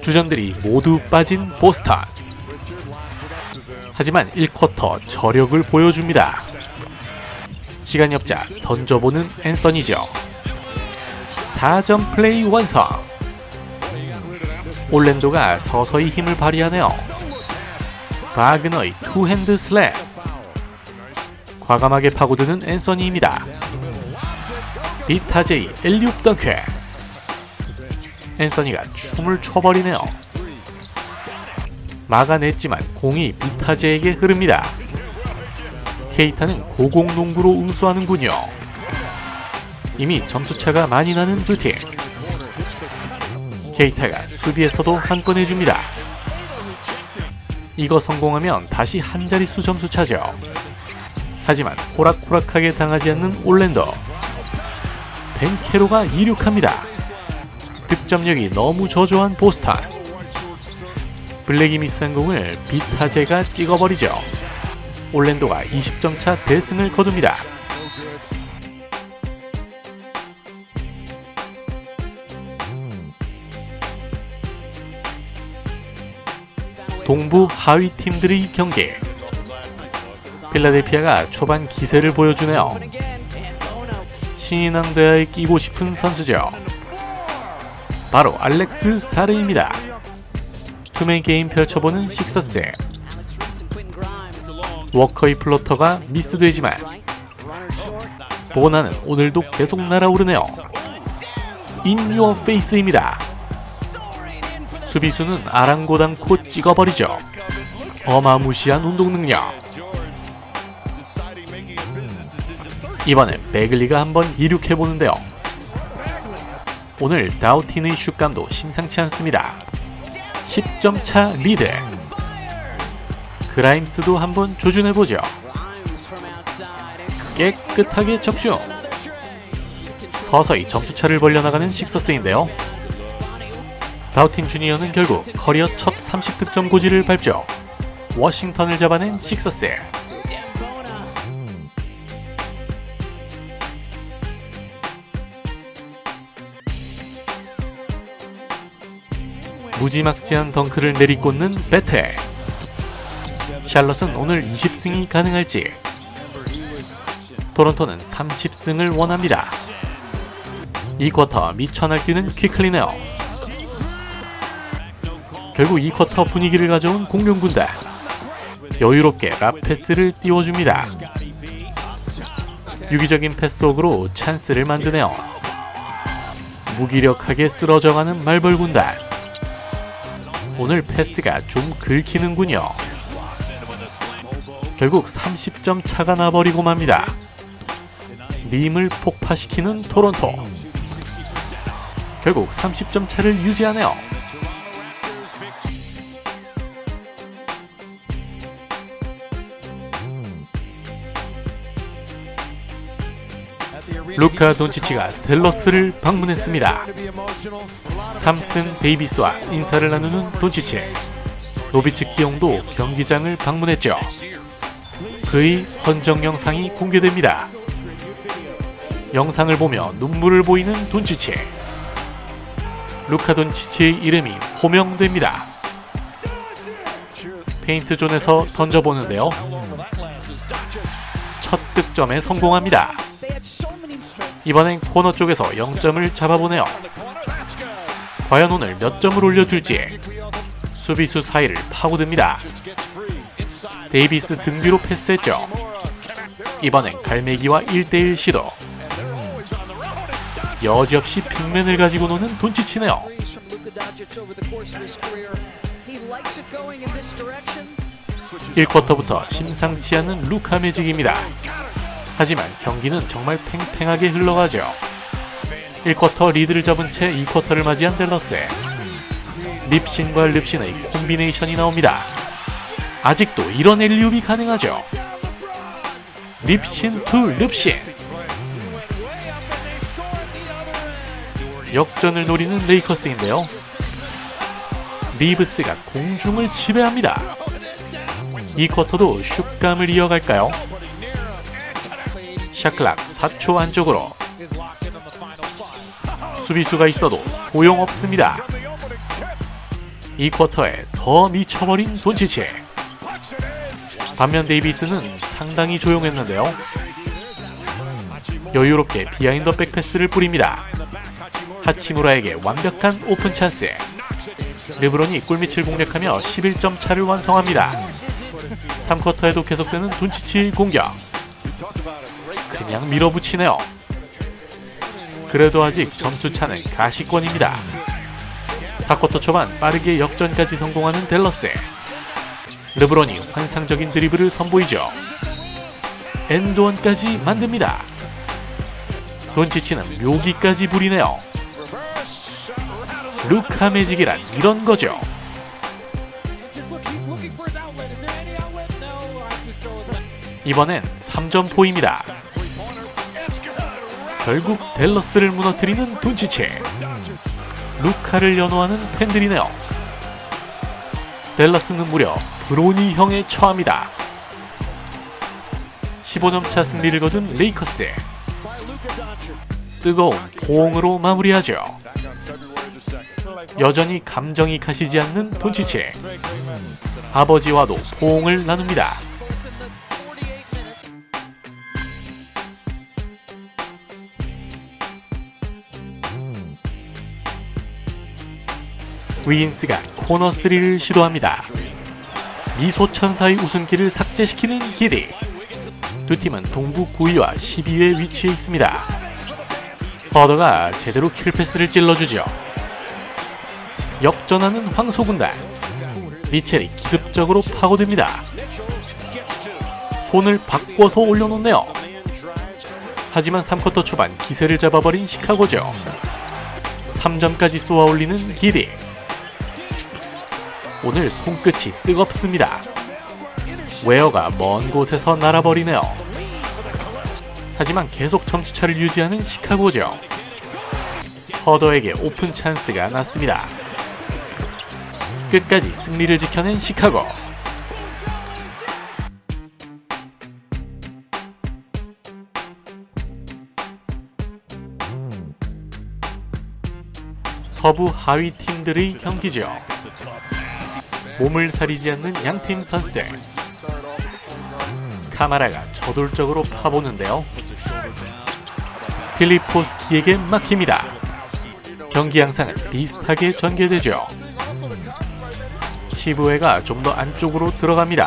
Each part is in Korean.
주전들이 모두 빠진 보스턴. 하지만 1쿼터 저력을 보여줍니다. 시간이 없자 던져보는 앤서니죠. 4점 플레이 완성. 올랜도가 서서히 힘을 발휘하네요. 바그너의 투핸드 슬랩. 과감하게 파고드는 앤서니입니다. 비타제이 엘리웁 덩크. 앤서니가 춤을 춰버리네요. 막아냈지만 공이 비타제에게 흐릅니다. 케이타는 고공농구로 응수하는군요. 이미 점수차가 많이 나는 두 팀. 케이타가 수비에서도 한 건 해줍니다. 이거 성공하면 다시 한 자릿수 점수 차죠. 하지만 호락호락하게 당하지 않는 올랜도. 벤케로가 이륙합니다. 득점력이 너무 저조한 보스턴. 블랙이 미스한 공을 비타제가 찍어버리죠. 올랜도가 20점 차 대승을 거둡니다. 동부 하위 팀들의 경기. 필라델피아가 초반 기세를 보여주네요. 신인왕 대하에 끼고 싶은 선수죠. 바로 알렉스 사르입니다. 투맨 게임 펼쳐보는 식서스. 워커의 플로터가 미스되지만 보나는 오늘도 계속 날아오르네요. In your face입니다. 수비수는 아랑곳않고 찍어버리죠. 어마무시한 운동 능력. 이번엔 베글리가 한번 이륙해보는데요. 오늘 다우틴의 슛감도 심상치 않습니다. 10점 차 리드. 그라임스도 한번 조준해보죠. 깨끗하게 적중. 서서히 점수차를 벌려나가는 식서스인데요. 다우틴 주니어는 결국 커리어 첫 30득점 고지를 밟죠. 워싱턴을 잡아낸 식서스. 무지막지한 덩크를 내리꽂는 배틀. 샬럿은 오늘 20승이 가능할지. 토론토는 30승을 원합니다. 이 쿼터 미쳐 날뛰는 퀴클리네요. 결국 이 쿼터 분위기를 가져온 공룡 군단. 여유롭게 라패스를 띄워줍니다. 유기적인 패스웍으로 찬스를 만드네요. 무기력하게 쓰러져가는 말벌 군단. 오늘 패스가 좀 긁히는군요. 결국 30점 차가 나버리고 맙니다. 림을 폭파시키는 토론토. 결국 30점 차를 유지하네요. 루카 돈치치가 델러스를 방문했습니다. 탐슨 데이비스와 인사를 나누는 돈치치. 노비츠 키용도 경기장을 방문했죠. 그의 헌정 영상이 공개됩니다. 영상을 보며 눈물을 보이는 돈치치. 루카 돈치치의 이름이 호명됩니다. 페인트 존에서 던져보는데요. 첫 득점에 성공합니다. 이번엔 코너 쪽에서 0점을 잡아보네요. 과연 오늘 몇 점을 올려줄지 수비수 사이를 파고듭니다. 데이비스 등 뒤로 패스했죠. 이번엔 갈매기와 1대1 시도. 여지없이 빅맨을 가지고 노는 돈치치네요. 일 1쿼터부터 심상치 않은 루카 매직입니다. 하지만 경기는 정말 팽팽하게 흘러가죠. 1쿼터 리드를 잡은 채 2쿼터를 맞이한 델러스. 립신과 립신의 콤비네이션이 나옵니다. 아직도 이런 엘리웁이 가능하죠. 립신 투 립신. 역전을 노리는 레이커스인데요. 리브스가 공중을 지배합니다. 이 쿼터도 슛감을 이어갈까요? 샤클락 4초 안쪽으로 수비수가 있어도 소용없습니다. 이 쿼터에 더 미쳐버린 돈치치. 반면 데이비스는 상당히 조용했는데요. 여유롭게 비하인더 백패스를 뿌립니다. 하치무라에게 완벽한 오픈 찬스. 르브론이 꿀밑을 공략하며 11점 차를 완성합니다. 3쿼터에도 계속되는 돈치치의 공격. 그냥 밀어붙이네요. 그래도 아직 점수 차는 가시권입니다. 4쿼터 초반 빠르게 역전까지 성공하는 댈러스. 르브론이 환상적인 드리블을 선보이죠. 엔드원까지 만듭니다. 돈치치는 묘기까지 부리네요. 루카 매직이란 이런 거죠. 이번엔 3점포입니다. 결국 댈러스를 무너뜨리는 돈치치. 루카를 연호하는 팬들이네요. 댈러스는 무려 브로니 형에 처합니다. 15점 차 승리를 거둔 레이커스. 뜨거운 포옹으로 마무리하죠. 여전히 감정이 가시지 않는 돈치치. 아버지와도 포옹을 나눕니다. 위인스가 코너 3를 시도합니다. 미소 천사의 우승기를 삭제시키는 기디. 두 팀은 동부 9위와 12위에 위치해 있습니다. 버더가 제대로 킬패스를 찔러주죠. 역전하는 황소군단. 미첼이 기습적으로 파고듭니다. 손을 바꿔서 올려놓네요. 하지만 3쿼터 초반 기세를 잡아버린 시카고죠. 3점까지 쏘아 올리는 기디. 오늘 손끝이 뜨겁습니다. 웨어가 먼 곳에서 날아버리네요. 하지만 계속 점수차를 유지하는 시카고죠. 허더에게 오픈 찬스가 났습니다. 끝까지 승리를 지켜낸 시카고. 서부 하위 팀들의 경기죠. 몸을 사리지 않는 양팀 선수들. 카마라가 저돌적으로 파보는데요. 필리포스키에게 막힙니다. 경기 양상은 비슷하게 전개되죠. 시부에가 좀 더 안쪽으로 들어갑니다.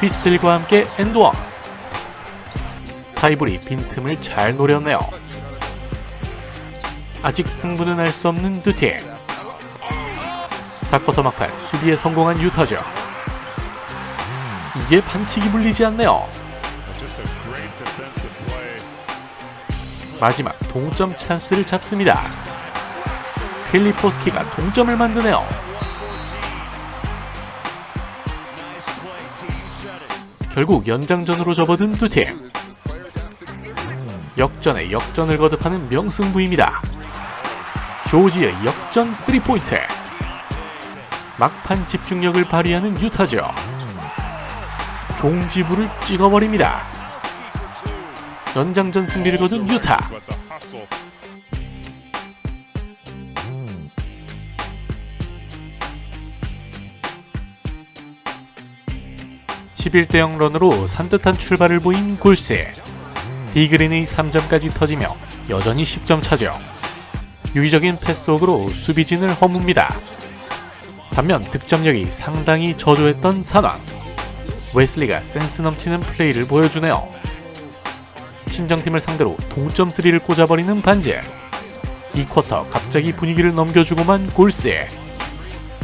휘슬과 함께 엔드원. 타이블이 빈틈을 잘 노렸네요. 아직 승부는 알 수 없는 두 팀. 4쿼터 막판 수비에 성공한 유타죠. 이게 반칙이 물리지 않네요. 마지막 동점 찬스를 잡습니다. 필리포스키가 동점을 만드네요. 결국 연장전으로 접어든 두 팀. 역전에 역전을 거듭하는 명승부입니다. 조지의 역전 3포인트. 막판 집중력을 발휘하는 유타죠. 종지부를 찍어버립니다. 연장전 승리를 거둔 유타. 11대 0 런으로 산뜻한 출발을 보인 골스. 디그린의 3점까지 터지며 여전히 10점 차죠. 유기적인 패스웍으로 수비진을 허뭅니다. 반면 득점력이 상당히 저조했던 상황. 웨슬리가 센스 넘치는 플레이를 보여주네요. 친정팀을 상대로 동점 3를 꽂아버리는 반지. 이 쿼터 갑자기 분위기를 넘겨주고만 골스.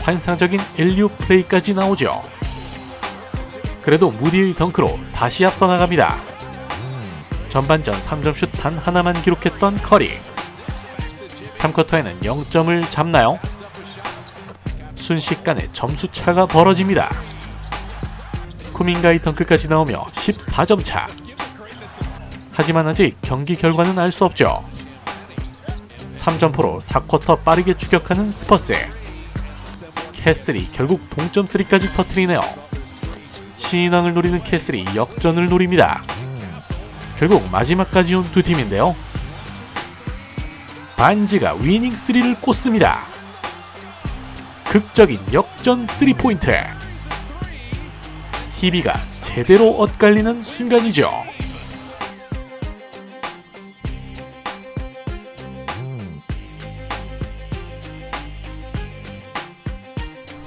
환상적인 엘리오 플레이까지 나오죠. 그래도 무디의 덩크로 다시 앞서 나갑니다. 전반전 3점슛 단 하나만 기록했던 커리. 3쿼터에는 0점을 잡나요? 순식간에 점수 차가 벌어집니다. 쿠밍가이 덩크까지 나오며 14점 차. 하지만 아직 경기 결과는 알 수 없죠. 3점포로 4쿼터 빠르게 추격하는 스퍼스. 캐슬이 결국 동점 3까지 터트리네요. 신앙을 노리는 캐슬이 역전을 노립니다. 결국 마지막까지 온 두 팀인데요. 반지가 위닝 3를 꽂습니다. 극적인 역전 3포인트. TV가 제대로 엇갈리는 순간이죠.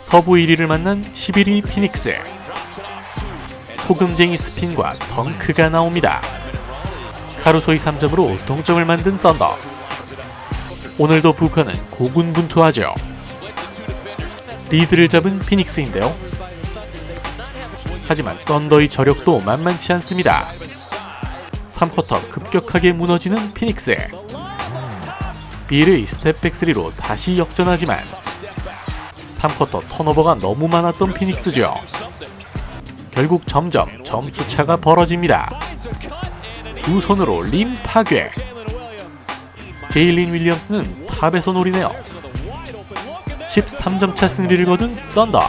서부 1위를 만난 11위 피닉스. 소금쟁이 스핀과 덩크가 나옵니다. 카루소의 3점으로 동점을 만든 썬더. 오늘도 부커는 고군분투하죠. 리드를 잡은 피닉스인데요. 하지만 썬더의 저력도 만만치 않습니다. 3쿼터 급격하게 무너지는 피닉스. 빌의 스텝백 3로 다시 역전하지만 3쿼터 턴오버가 너무 많았던 피닉스죠. 결국 점점 점수 차가 벌어집니다. 두 손으로 림 파괴. 제일린 윌리엄스는 탑에서 노리네요. 13점 차 승리를 거둔 썬더.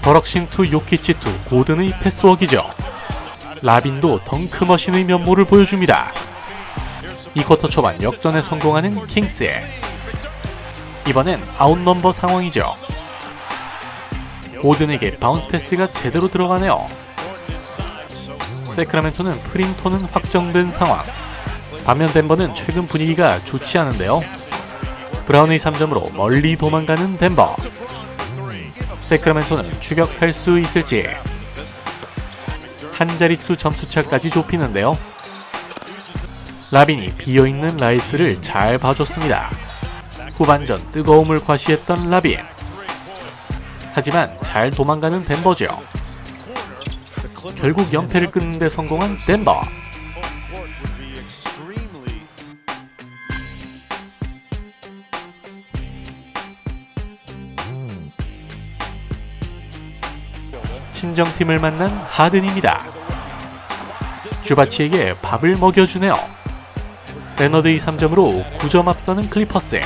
버럭싱 투 요키치 투 고든의 패스워크이죠. 라빈도 덩크머신의 면모를 보여줍니다. 이 쿼터 초반 역전에 성공하는 킹스. 이번엔 아웃넘버 상황이죠. 고든에게 바운스 패스가 제대로 들어가네요. 세크라멘토는 프린토는 확정된 상황. 반면 덴버는 최근 분위기가 좋지 않은데요. 브라운의 3점으로 멀리 도망가는 덴버. 세크라멘토는 추격할 수 있을지. 한 자릿수 점수차까지 좁히는데요. 라빈이 비어있는 라이스를 잘 봐줬습니다. 후반전 뜨거움을 과시했던 라빈. 하지만 잘 도망가는 덴버죠. 결국 연패를 끊는 데 성공한 덴버. 친정팀을 만난 하든입니다. 주바치에게 밥을 먹여주네요. 레너드의 3점으로 9점 앞서는 클리퍼스.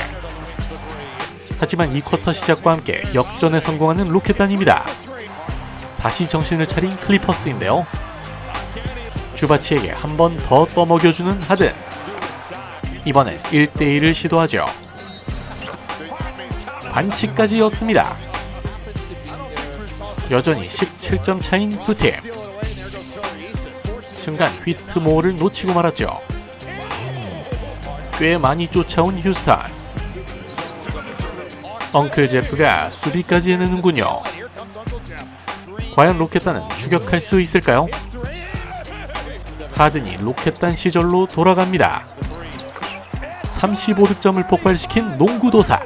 하지만 이 쿼터 시작과 함께 역전에 성공하는 로켓단입니다. 다시 정신을 차린 클리퍼스인데요. 주바치에게 한 번 더 떠먹여주는 하든. 이번엔 1대1을 시도하죠. 반칙까지였습니다. 여전히 17점 차인 두 팀. 순간 휘트모어를 놓치고 말았죠. 꽤 많이 쫓아온 휴스턴. 엉클 제프가 수비까지 해내는군요. 과연 로켓단은 추격할 수 있을까요? 하든이 로켓단 시절로 돌아갑니다. 35득점을 폭발시킨 농구도사.